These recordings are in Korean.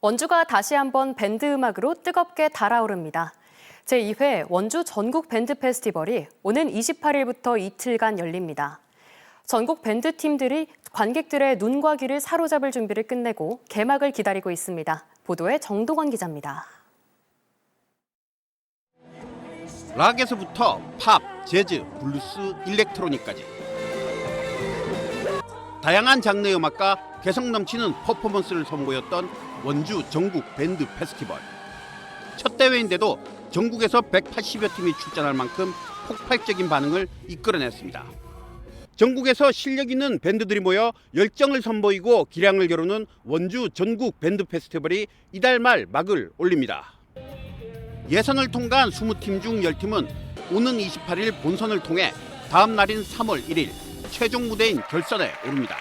원주가 다시 한번 밴드 음악으로 뜨겁게 달아오릅니다. 제2회 원주 전국 밴드 페스티벌이 오는 28일부터 이틀간 열립니다. 전국 밴드 팀들이 관객들의 눈과 귀를 사로잡을 준비를 끝내고 개막을 기다리고 있습니다. 보도에 정동원 기자입니다. 락에서부터 팝, 재즈, 블루스, 일렉트로닉까지 다양한 장르의 음악과 개성 넘치는 퍼포먼스를 선보였던 원주 전국 밴드 페스티벌 첫 대회인데도 전국에서 180여 팀이 출전할 만큼 폭발적인 반응을 이끌어냈습니다. 전국에서 실력 있는 밴드들이 모여 열정을 선보이고 기량을 겨루는 원주 전국 밴드 페스티벌이 이달 말 막을 올립니다. 예선을 통과한 20팀 중 10팀은 오는 28일 본선을 통해 다음 날인 3월 1일 최종 무대인 결선에 오릅니다.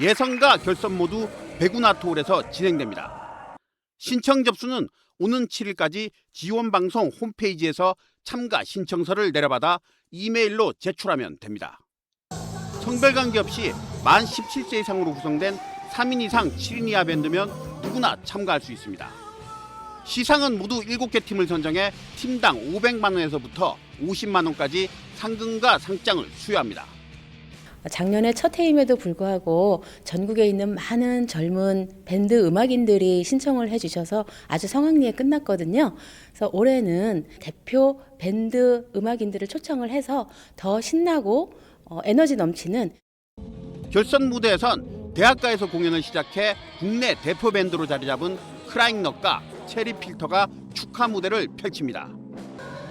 예선과 결선 모두 배구나토홀에서 진행됩니다. 신청 접수는 오는 7일까지 지원방송 홈페이지에서 참가 신청서를 내려받아 이메일로 제출하면 됩니다. 성별 관계 없이 만 17세 이상으로 구성된 3인 이상 7인 이하 밴드면 누구나 참가할 수 있습니다. 시상은 모두 7개 팀을 선정해 팀당 500만 원에서부터 50만 원까지 상금과 상장을 수여합니다. 작년에 첫 해임에도 불구하고 전국에 있는 많은 젊은 밴드 음악인들이 신청을 해주셔서 아주 성황리에 끝났거든요. 그래서 올해는 대표 밴드 음악인들을 초청을 해서 더 신나고 어, 에너지 넘치는 결선 무대에선 대학가에서 공연을 시작해 국내 대표 밴드로 자리 잡은 크라잉넛과 체리필터가 축하 무대를 펼칩니다.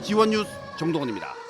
지원 뉴스 정동원입니다.